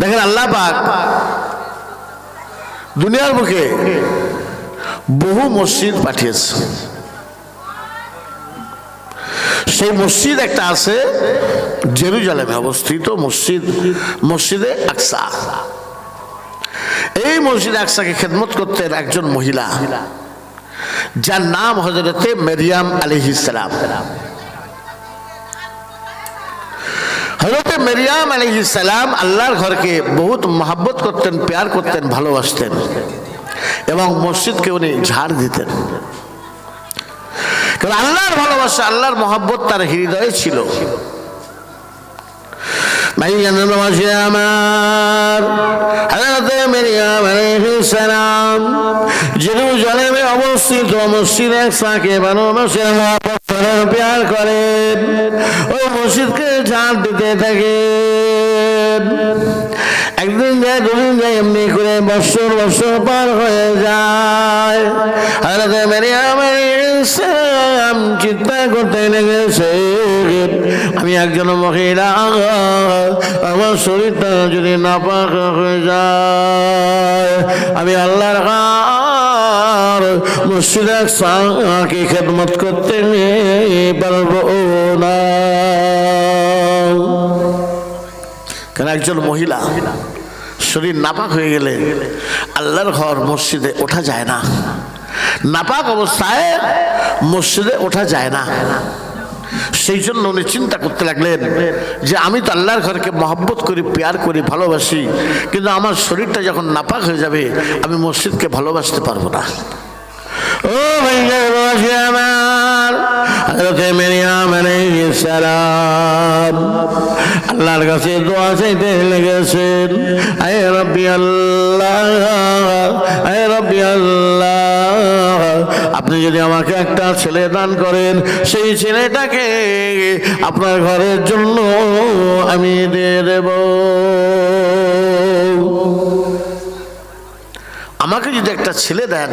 দেখেন আল্লাহ পাক দুনিয়ার বুকে বহু মসজিদ পাঠিয়েছে। সেই মসজিদ একটা আছে জেরুজালেমে অবস্থিত মসজিদ, মসজিদে আকসা। এই মসজিদ আকসাকে খেদমত করতেন একজন মহিলা, যার নাম হজরতে মেরিয়াম আলিহিসাম হজরতে মেরিয়াম আলিহিসাম আল্লাহর ঘরকে বহুত মহাব্বত করতেন, প্যার করতেন, ভালোবাসতেন এবং মসজিদকে উনি ঝাড় দিতেন। কারণ আল্লাহর ভালোবাসা, আল্লাহর মহাব্বত তার হৃদয়ে ছিল। সালাম অবস্থিত মসজিদ একসাকে ভালোবাসেন মহব্বত করেন প্যার করেন ওই মসজিদকে ঝাড় দিতে থাকেন একদিন যায়, দুদিন যায়, এমনি করে বছর বছর পার হয়ে যায়। হযরতে মারিয়াম চিন্তা করতে লেগেছে। আমি একজন মহিলা, আমার শরীরটা যদি নাপাক হয়ে যায়, আমি আল্লাহর ঘর মসজিদ সাকে খেদমত করতে পারব না। একজন মহিলা শরীর নাপাক হয়ে গেলে আল্লাহর ঘর মসজিদে ওঠা যায় না। নাপাক অবস্থায় মসজিদে ওঠা যায় না। সেই জন্য উনি চিন্তা করতে লাগলেন যে আমি তো আল্লাহর ঘরকে মহব্বত করি, প্যার করি, ভালোবাসি, কিন্তু আমার শরীরটা যখন নাপাক হয়ে যাবে, আমি মসজিদকে ভালোবাসতে পারব না। ও বাবাজি আমার আল্লাহর কাছে দোয়া চাইতে লেগেছেন আল্লাহ। আপনি যদি আমাকে একটা ছেলে দান করেন, সেই ছেলেটাকে আপনার ঘরের জন্য আমি দিয়ে দেব। আমাকে যদি একটা ছেলে দেন,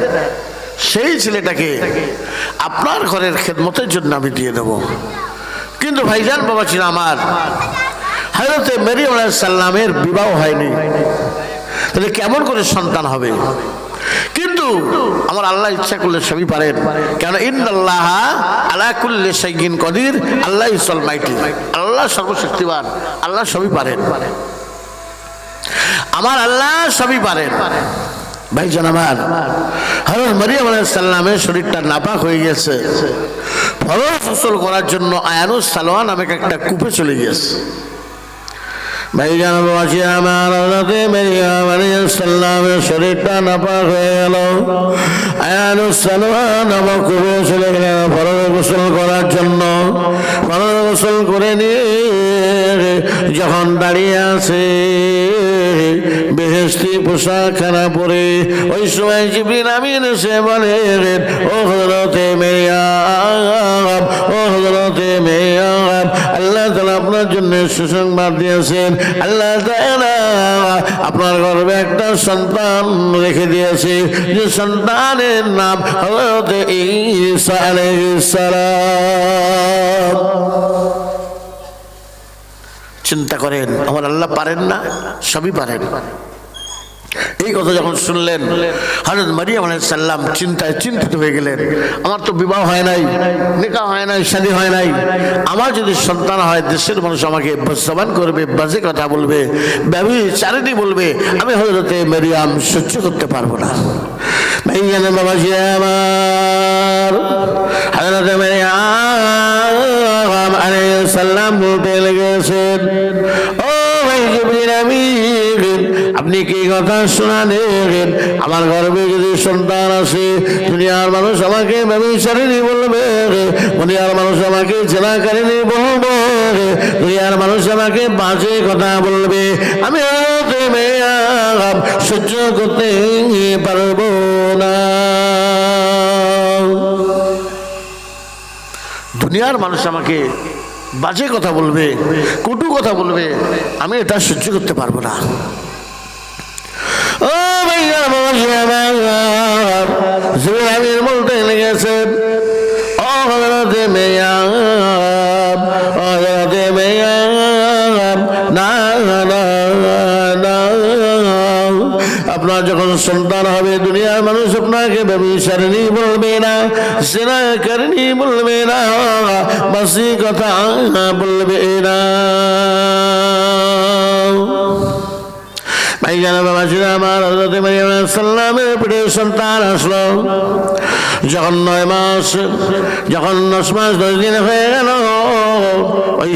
সেই ছেলেটাকে আপনার ঘরের খেদমতের জন্য আমি দিয়ে দেব। কিন্তু ভাইজান বাবা ছিল আমার। হয়তো মেরিয়াম সাল্লামের বিবাহ হয়নি। তাহলে কেমন করে সন্তান হবে? কিন্তু আমার আল্লাহ ইচ্ছা করলে সবই পারেন কেন ইন্দাল্লাহ আলা কুল্লে সাইগিন কদির, আল্লাহ ইসল মাইটি আল্লাহ সর্বশক্তিবান আল্লাহ সবই পারেন। আমার আল্লাহ সবই পারেন। ভাইজান আমার হরর মারিয়াম সাল্লামের শরীরটা নাপাক হয়ে গেছে। ফলন ফসল করার জন্য আয়ানুস সালোয়া নামে একটা কূপে চলে গেছে ভাইজান বাবাজি আমার সালামের শরীরটা নাপাক হয়ে গেল আয়ানুস সালোয়া নামক কূপে চলে গেলেন গোসল করার জন্য ফলন গোসল করে নিয়ে যখন দাঁড়িয়ে আছে পোশাক খানা পরে ওই সময় জিবরিল আমিন এসে বলেন ও হজরতে মেয়াম ও হজরতে মেয়াম আল্লাহ তাআলা আপনার জন্য সুসংবাদ দিয়েছেন, আল্লাহ আপনার গর্ভে একটা সন্তান রেখে দিয়েছে, যে সন্তানের নাম ঈসা আলাইহিস সালাম। চিন্তা করেন, আমার আল্লাহ পারেন না? সবই পারেন। এই কথা যখন শুনলেন হজরত মারিয়াম সাল্লাম চিন্তায় চিন্তিত হয়ে গেলেন। আমার তো বিবাহ হয় নাই নিকা হয় নাই, শাদী হয় নাই। আমার যদি সন্তান হয়, দেশের মানুষ আমাকে বস্তাবান করবে, বাজে কথা বলবে ব্যবী চারিদি বলবে, আমি হজরতে মারিয়াম সহ্য করতে পারব না। ভাইজান বাবাজি, আমার হজরতে মারিয়াম আলাইহিস সালাম বলতে লেগেছেন। ও ভাই, জিবরিল আমিন। আপনি কি কথা শোনালেন? আমার গর্বে যদি সন্তান আছে দুনিয়ার মানুষ আমাকে ব্যবচারিণী বলবে দুনিয়ার মানুষ আমাকে জেলাকারিণী বলবে দুনিয়ার মানুষ আমাকে বাজে কথা বলবে। আমি সহ্য করতে পারব না। দুনিয়ার মানুষ আমাকে বাজে কথা বলবে, কটু কথা বলবে। আমি এটা সহ্য করতে পারব না। ভাইয়া জিবরাইল বলতে লেগেছেন ও হযরতে মেয়াম ও হযরতে মেয়াম না আপনার যখন সন্তান হবে, দুনিয়ার মানুষ আপনাকে ব্যবসারিণী বলবে না সেনা কারিনী বলবে না, বাসি কথা বলবে না। আমার সন্তান আসলো। যখন নয় মাস, যখন মাস, দশ দিন ওই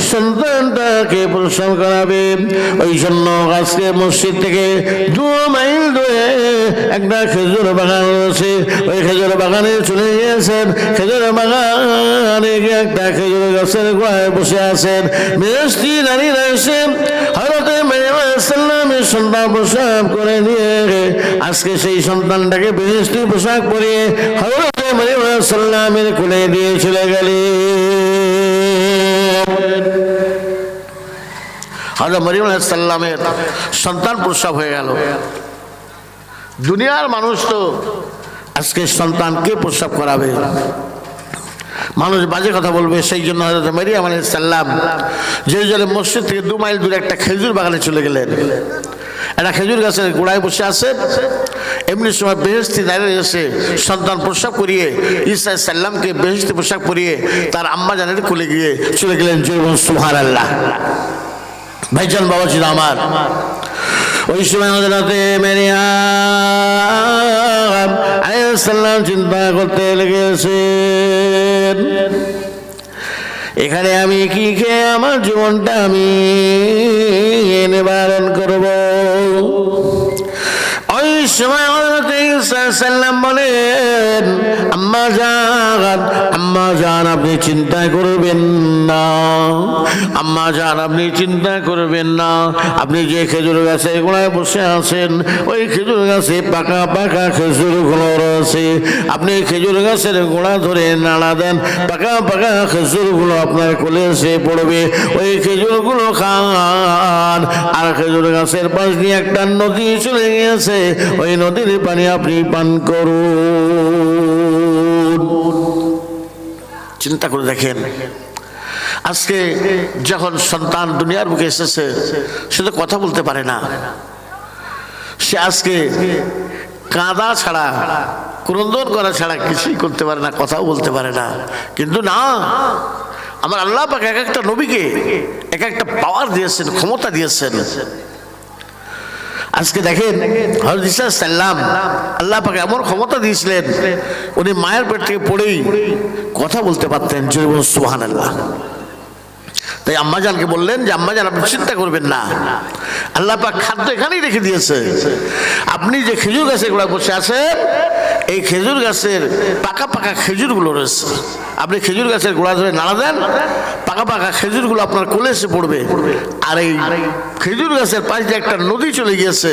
সন্তানটাকে প্রসব করাবে। ওই জন্য আজকে মসজিদ থেকে দু মাইল দূরে একটা খেজুর বাগান রয়েছে। ওই খেজুর বাগানে চলে গিয়েছেন। খেজুর বাগানে একটা খেজুর গাছের গোড়ায় বসে আছেন। মেস্তি নারীরা এসে হরতে সাল্লামের সন্তান প্রসাব করে নিয়ে আজকে সেই সন্তানটাকে বেহেস্তি পোশাক পরিয়ে হরতে সাল্লামের কোলে দিয়ে চলে গেলেন হজরত মরিম সাল্লামের সন্তান প্রসব হয়ে গেল। দুনিয়ার মানুষ তো আজকে সন্তানকে প্রসব করাবে। মানুষ বাজে কথা বলবে, সেই জন্য হজরত মারিয়াম আলাইহিস সাল্লাম যে জলে মসজিদ থেকে দু মাইল দূরে একটা খেজুর বাগানে চলে গেলেন। একটা খেজুর গাছের গোড়ায় বসে আছেন এমনি সময় বেহেস্তি দাঁড়িয়ে এসে সন্তান প্রসাব করিয়ে, ঈসা সাল্লামকে বেহেস্তি পোশাক পরিয়ে তার আম্মা জানের কোলে গিয়ে চলে গেলেন জৈবন সুহার আল্লাহ ভাইজান, বাবা ছিল আমার। ওই সময় হজরতে মেরিয়াম আলাইসাল্লাম চিন্তা করতে লেগেছেন এখানে আমি কি খেয়ে আমার জীবনটা আমি নিবারণ করব? ওই সময় বলেন, আম্মা জান আম্মা জান, আপনি চিন্তা করবেন না। আম্মা জান, আপনি চিন্তা করবেন না। আপনি যে খেজুর গাছের গোড়ায় বসে আছেন, ওই খেজুর গাছে পাকা পাকা খেজুরগুলো রয়েছে। আপনি খেজুর গাছের গোড়া ধরে নাড়া দেন, পাকা পাকা খেজুরগুলো আপনার কোলে এসে পড়বে। ওই খেজুরগুলো খান। আর খেজুর গাছের পাশ দিয়ে একটা নদী চলে গিয়েছে। ওই নদীর পানি আপনি পান করুন। চিন্তা করে দেখেন, আজকে যখন সন্তান দুনিয়ার বুকে এসেছে, সে তো কথা বলতে পারে না। সে আজকে কাঁদা ছাড়া, ক্রন্দন করা ছাড়া কিছুই করতে পারে না, কথাও বলতে পারে না। কিন্তু না, আমার আল্লাহ পাক এক একটা নবীকে, এক একটা পাওয়ার দিয়েছেন, ক্ষমতা দিয়েছেন। আজকে দেখেন হজরত আল্লাহ পাকে এমন ক্ষমতা দিয়েছিলেন, উনি মায়ের পেট থেকে পড়েই কথা বলতে পারতেন জয় সুহান আল্লাহ তাই আম্মাজানকে বললেন যে, আম্মাজান, আপনি চিন্তা করবেন না। আল্লাহ পাক খাদ্য এখানেই রেখে দিয়েছে। আপনি যে খেজুর গাছের গোড়ায় বসে আছেন, এই খেজুর গাছের পাকা পাকা খেজুরগুলো রয়েছে। আপনি খেজুর গাছের গোড়া ধরে নাড়া দেন, পাকা পাকা খেজুরগুলো আপনার কোলে এসে পড়বে। আর এই খেজুর গাছের পাশ দিয়ে একটা নদী চলে গিয়েছে।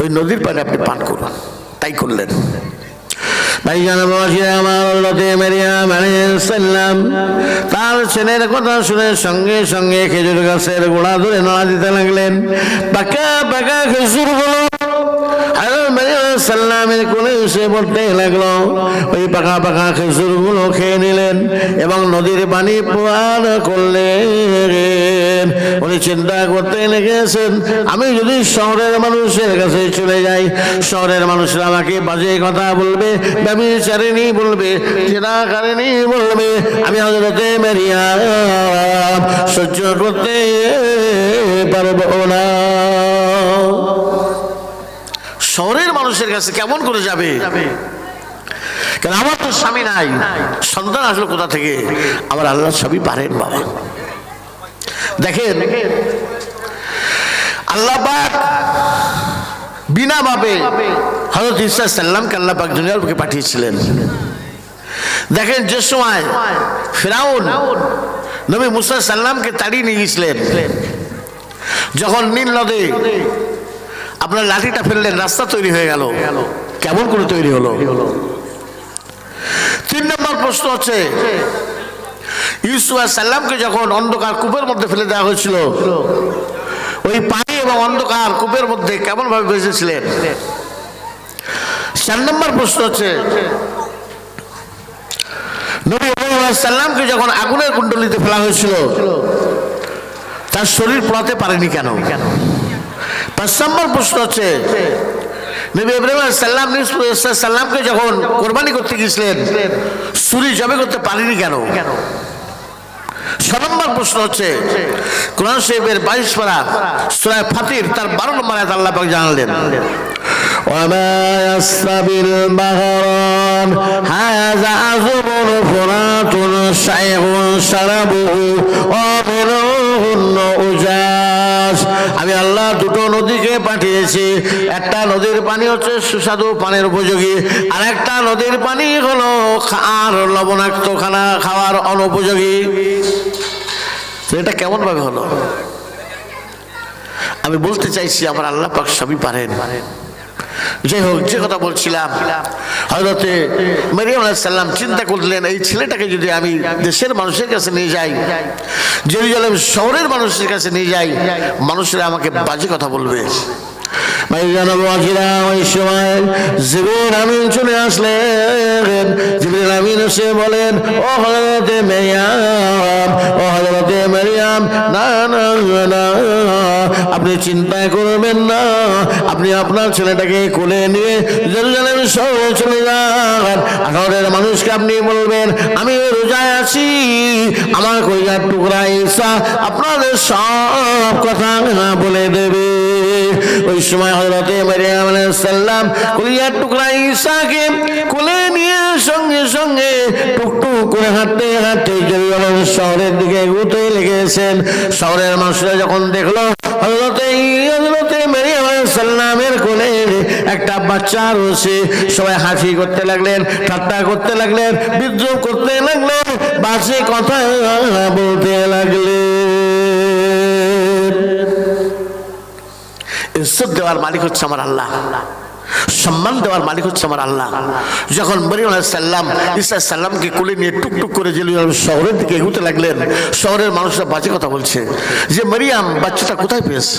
ওই নদীর পানি আপনি পান করুন। তাই করলেন। তার ছেলের কথা শুনে সঙ্গে সঙ্গে খেজুর গাছের গোড়া ধরে নাড়া দিতে লাগলেন। পাকা পাকা খেজুরগুলো সাল্লামের কোলে এসে পড়তে লাগল। ওই পাকা পাকা খেজুরগুলো খেয়ে নিলেন এবং নদীর পানি পার করলেন। উনি চিন্তা করতে লেগেছেন, আমি যদি শহরের মানুষের কাছে চলে যাই, শহরের মানুষরা আমাকে বাজে কথা বলবে ব্যবচারিণী বলবে জেনা কারিনী বলবে, আমি হজরতে মেরিয়া সহ্য করতে পারব না। শহরের মানুষের কাছে কেমন করে যাবে? কারণ আমার তো স্বামী নাই? সন্তান আসলো কোথা থেকে? আমার আল্লাহ সবই পারেন বাবা। দেখেন আল্লাহ পাক বিনা ভাবে হজরত ইসা সাল্লামকে আল্লাহ পাক দুনিয়ার বুকে পাঠিয়েছিলেন। দেখেন যে সময় ফেরাউন নবী মুসা সাল্লামকে তাড়িয়ে নিয়ে গেছিলেন যখন নীল নদে আপনার লাঠিটা ফেললেন, রাস্তা তৈরি হয়ে গেল। কেমন করে তৈরি হলো? তিন নম্বর প্রশ্ন হচ্ছে, ইউসুফ সাল্লামকে যখন অন্ধকার কূপের মধ্যে ফেলে দেওয়া হয়েছিল, ওই পানি এবং অন্ধকার কূপের মধ্যে কেমন ভাবে বেঁচেছিলেন চার নম্বর প্রশ্ন হচ্ছে, নবী সাল্লামকে যখন আগুনের কুণ্ডলিতে ফেলা হয়েছিল, তার শরীর পড়াতে পারেনি কেন কেন? পাঁচ নম্বর প্রশ্ন হচ্ছে নবী ইব্রাহিম সাল্লাম সাল্লামকে যখন কোরবানি করতে গিয়েছিলেন সুরি জবে করতে পারেনি কেন ছ নম্বর প্রশ্ন হচ্ছে কোরআন শরীফের বাইশ পারা সুরায় ফাতির তার বারো নম্বর আয়াত আল্লাহ পাক জানালেন وما يستوي البحران هذا عذب فرات شيخ شربه ومنه أجاج আমি আল্লাহ দুটো নদীকে পাঠিয়েছি। একটা নদীর পানি হচ্ছে সুস্বাদু পানির উপযোগী আর একটা নদীর পানি হলো আর লবণাক্ত খানা খাওয়ার অনুপযোগী। এটা কেমন ভাবে হলো? আমি বলতে চাইছি, আমার আল্লাহ পাক সবই পারেন পারেন। যাই হোক, যে কথা বলছিলাম হজরতে মারিয়াম চিন্তা করলেন, এই ছেলেটাকে যদি আমি দেশের মানুষের কাছে নিয়ে যাই যদি জেরুজালেম শহরের মানুষের কাছে নিয়ে যাই, মানুষেরা আমাকে বাজে কথা বলবে। চলে আসলেন। বলেন, ও ও মেরিয়াম, না না আপনি চিন্তা করবেন না আপনি আপনার ছেলেটাকে কোলে নিয়ে জেরুজালেম শহরে চলে যান। শহরের মানুষকে আপনি বলবেন, আমি রোজায় আছি, আমার কইজার টুকরা ঈসা আপনাদের সব কথা বলে দেবে। ওই সময় হজরতে মারিয়াম সালাম কুলিয়ার টুকরা ঈসাকে কোলে নিয়ে সঙ্গে সঙ্গে টুকটুক করে হাঁটতে হাঁটতে জেরুজালেম শহরের দিকে এগোতে লেগেছেন। শহরের মানুষরা যখন দেখল হজরতে হজরতে মারিয়াম সালামের কোলে একটা বাচ্চা রয়েছে। সবাই হাসি করতে লাগলেন, ঠাট্টা করতে লাগলেন, বিদ্রোহ করতে লাগলেন বাসে কথা বলতে লাগলেন। সম্মান দেওয়ার মালিক হচ্ছে কোলে নিয়ে টুকটুক করে শহরের দিকে এগুতে লাগলেন, শহরের মানুষরা বাজে কথা বলছে। যে মরিয়াম, বাচ্চাটা কোথায় পেয়েছে?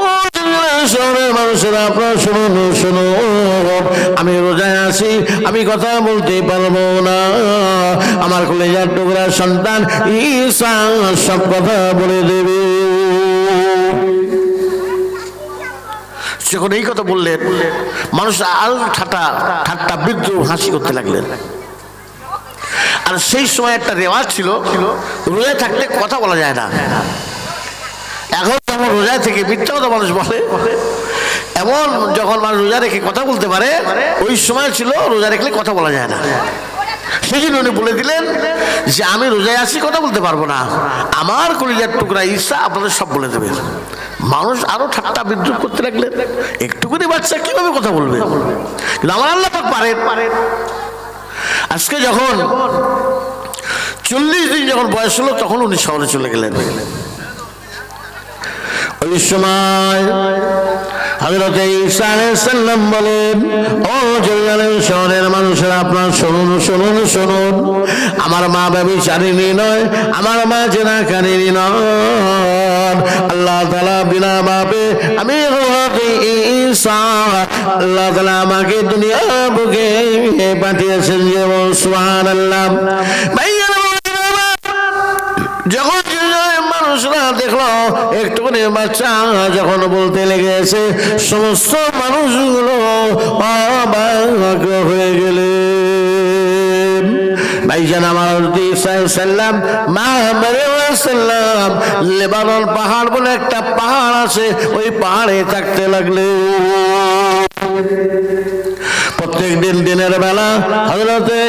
মানুষেরা আপনারা শুনুন শুনুন আমি রোজায় আছি, আমি কথা বলতে পারব না। আমার কলেজার টুকরা সন্তান ঈশা সব কথা বলে দেবে। যখন এই কথা বললেন, মানুষ আরও ঠাট্টা ঠাট্টা বিদ্রোহ হাসি করতে লাগলেন। আর সেই সময় একটা রেওয়াজ ছিল, রোজায় থাকলে কথা বলা যায় না। এখন যখন রোজায় থেকে মিথ্যা কথা মানুষ বলে এমন যখন মানুষ রোজা রেখে কথা বলতে পারে, ওই সময় ছিল রোজা রেখলে কথা বলা যায় না। সেই জন্য উনি বলে দিলেন যে, আমি রোজায় আছি কথা বলতে পারব না। আমার কলিজার টুকরা ঈশা আপনাদের সব বলে দেবে। মানুষ আরও ঠাট্টা বিদ্রুপ করতে লাগলেন। একটুকুনি বাচ্চা কীভাবে কথা বলবে? কিন্তু আমার আল্লাহ পারেন। আজকে যখন চল্লিশ দিন যখন বয়স হলো, তখন উনি শহরে চলে গেলেন। ওই সময় বলেন, ও শহরের শুনুন শুনুন শুনুন। আমার মা বাবি চারিনি নয়, আমার মা জেনা কারিনি নয় আল্লাহ বিনা বাপে আমি আল্লাহ তালা আমাকে দুনিয়া বুকে পাঠিয়েছেন যেমন সুবহানাল্লাহ। ভাইয়া, যখন মানুষরা দেখল, একটুখানি বাচ্চা যখন বলতে লেগেছে, সমস্ত মানুষগুলো অবাক হয়ে গেলেন ভাইজান আমার সাল্লাম, মা সাল্লাম, লেবানন পাহাড় বলে একটা পাহাড় আছে, ওই পাহাড়ে থাকতে লাগলে। প্রত্যেক দিন দিনের বেলা হজরতে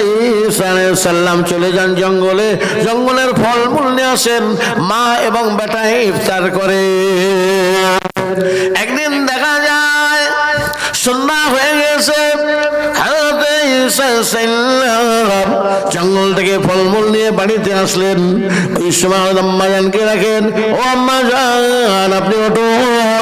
সাল্লাম চলে যান জঙ্গলে। জঙ্গলের ফলমূল নিয়ে আসেন, মা এবং বেটা ইফতার করে। একদিন দেখা যায়, সন্ধ্যা হয়ে গেছে জঙ্গল থেকে ফলমূল নিয়ে বাড়িতে আসলেন। ওই সময় আম্মা জানকে রাখেন, ও আম্মা জান, আপনি ওঠুন।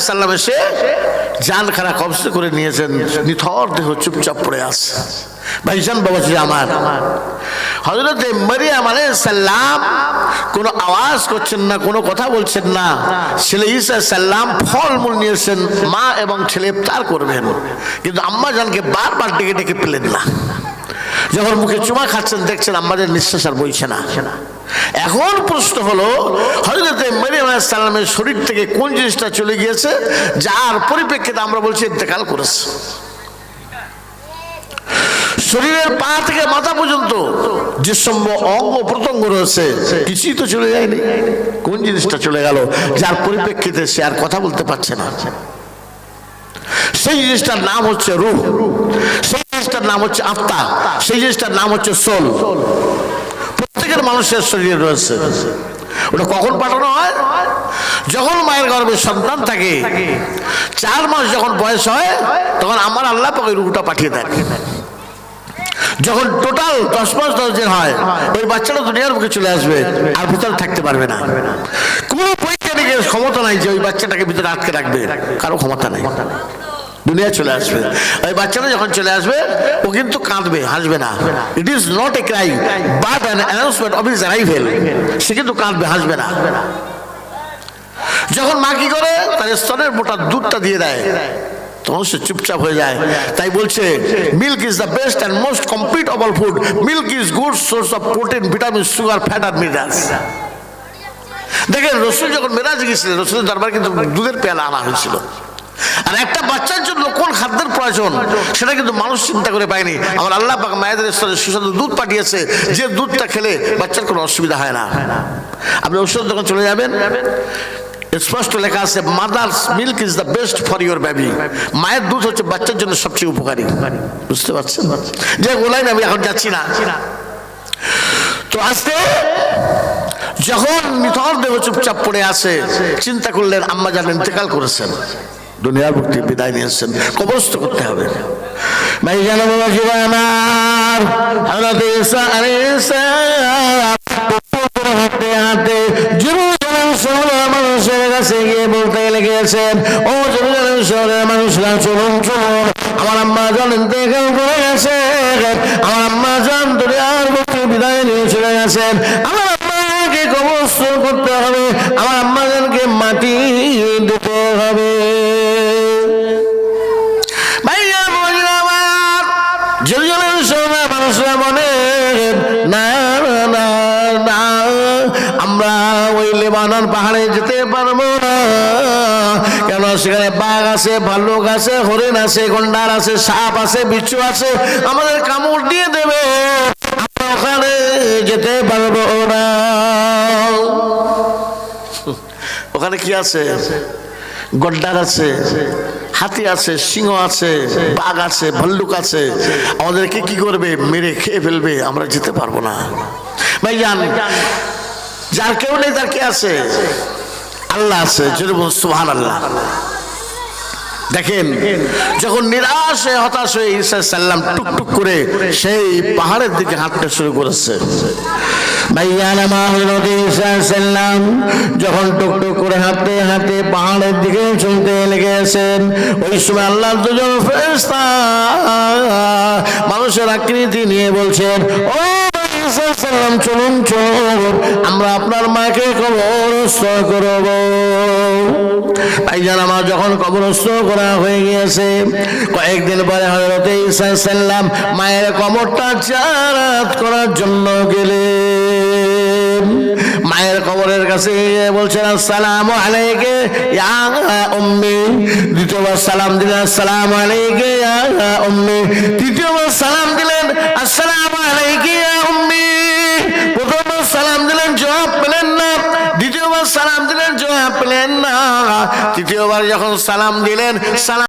সাল্লাম এসে কবজ করে নিয়েছেন। নিথর দেহ চুপচাপ পড়ে আছে। ভাইজান আমার। হজরত মরিয়াম আলাইহিস সাল্লাম কোনো আওয়াজ করছেন না, কোনো কথা বলছেন না। ছেলে ঈসা সাল্লাম ফলমূল নিয়েছেন, মা এবং ছেলে ইফতার করবেন। কিন্তু আম্মা জানকে বারবার ডেকে ডেকে পেলেন না। যখন মুখে চুমা খাচ্ছেন, দেখছেন আমাদের নিঃশ্বাস আর বইছে না। এখন প্রশ্ন হলো হজরত মরিয়াম শরীর থেকে কোন জিনিসটা চলে গিয়েছে, যার পরিপ্রেক্ষিতে আমরা বলছি ইন্তেকাল করেছে। শরীরের পা থেকে মাথা পর্যন্ত যে সম্ভ অঙ্গ প্রত্যঙ্গ রয়েছে, কিছুই তো চলে যায়নি। কোন জিনিসটা চলে গেল, যার পরিপ্রেক্ষিতে সে আর কথা বলতে পারছে না। সেই জিনিসটার নাম হচ্ছে রূহ, সেই জিনিসটার নাম হচ্ছে আত্মা সেই জিনিসটার নাম হচ্ছে সোল। প্রত্যেকের মানুষের শরীরে রয়েছে। ওটা কখন পাঠানো হয়? যখন মায়ের গর্ভে সন্তান থাকে, চার মাস যখন বয়স হয়, তখন আমার আল্লাহ পাক রূহটা পাঠিয়ে দেন। যখন টোটাল দশ মাস, দশ দিন হয়, ওই বাচ্চাটা দুনিয়ার বুকে চলে আসবে আর ভিতরে থাকতে পারবে না। কোনো বৈজ্ঞানিকের ক্ষমতা নাই যে ওই বাচ্চাটাকে ভিতরে আটকে রাখবে, কারও ক্ষমতা নাই। দুনিয়া চলে আসবে। ওই বাচ্চাটা যখন চলে আসবে, ও কিন্তু কাঁদবে, হাসবে না। It is not a cry but an announcement of is arrival সে কিন্তু কাঁদবে, হাসবে না। যখন মা কি করে? তার স্তনের মোটা দুধটা দিয়ে দেয়। তখন সে চুপচাপ হয়ে যায়। তাই বলছে milk is the best and most complete of all food milk is good source of protein vitamin sugar fat R minerals দেখেন, রসুল যখন মেরাজ গিয়েছিলেন, রসুলের দরবার কিন্তু দুধের পেয়ালা আনা হয়েছিল। আর একটা বাচ্চার জন্য কোন খাদ্যের প্রয়োজন? সেটা কিন্তু মানুষ চিন্তা করে পায়নি। আমার আল্লাহ পাক মায়েদের স্তরে সুস্বাদু দুধ পাঠিয়েছে। যে দুধটা খেলে বাচ্চার কোনো অসুবিধা হয় না। আপনি ওষুধ যখন চলে যাবেন স্পষ্ট লেখা আছে mother's milk is the best for your baby মায়ের দুধ হচ্ছে বাচ্চার জন্য সবচেয়ে উপকারী। বুঝতে পারছেন? যে গোলাই আমি এখন যাচ্ছি না। তো আজকে যখন মিথর দেহ চুপচাপ পড়ে আছে। চিন্তা করলেন আম্মা জান ইন্তেকাল করেছেন। দুনিয়ার মুক্তি বিদায় নিয়েছেন। কবরস্থ করতে হবে। ভাই আমার? চলুন আমার আমার দুনিয়ার বিদায় নিয়ে চলে গেছেন। আমার আম্মাকে কবরস্থ করতে হবে। আমার মাটি পাহাড়ে যেতে পারব। না কেন সেখানে বাঘ আছে, ভাল্লুক আছে, হরিণ আছে, গন্ডার আছে, সাপ আছে, বিচ্ছু আছে, আমাদের কামড় দিয়ে দেবে। ওখানে যেতে পারব না। ওখানে কি আছে? গড্ডার আছে, হাতি আছে, সিংহ আছে, বাঘ আছে, ভাল্লুক আছে। আমাদেরকে কি করবে? মেরে খেয়ে ফেলবে, আমরা যেতে পারব না। ভাই জান যার কেউ নেই তার কে আছে? আল্লাহ আছে সুহান আল্লাহ দেখেন যখন নিরাশ হয়ে হতাশ হয়ে ঈসা সাল্লাম টুকটুক করে সেই পাহাড়ের দিকে হাঁটতে শুরু করেছে। সাল্লাম যখন টুকটুক করে হাঁটতে হাঁটতে পাহাড়ের দিকে চলতে লেগেছেন ওই সময় আল্লাহর দুজন মানুষের আকৃতি নিয়ে বলছেন ও সাল্লাম চলুন চলুন। আমরা আপনার মাকে কবরস্থ করব। ভাইজান, আমার যখন কবরস্থ করা হয়ে গিয়েছে, কয়েকদিন পরে হযরত ঈসা সাল্লাম মায়ের কবরটা জারাত করার জন্য গেলেন। মায়ের কবরের কাছে বলছেন, আসসালামু আলাইকে ইয়া উম্মি। দ্বিতীয়বার সালাম দিলেন, আসসালামু আলাইকে ইয়া উম্মি। তৃতীয়বার সালাম দিলেন, আসসালামু আলাইকে ইয়া উম্মি প্রথমবার সালাম দিলেন জবাব পেলেন না দ্বিতীয়বার সালাম দিলেন জবাব পেলেন না তৃতীয়বার যখন সালাম দিলেন সালাম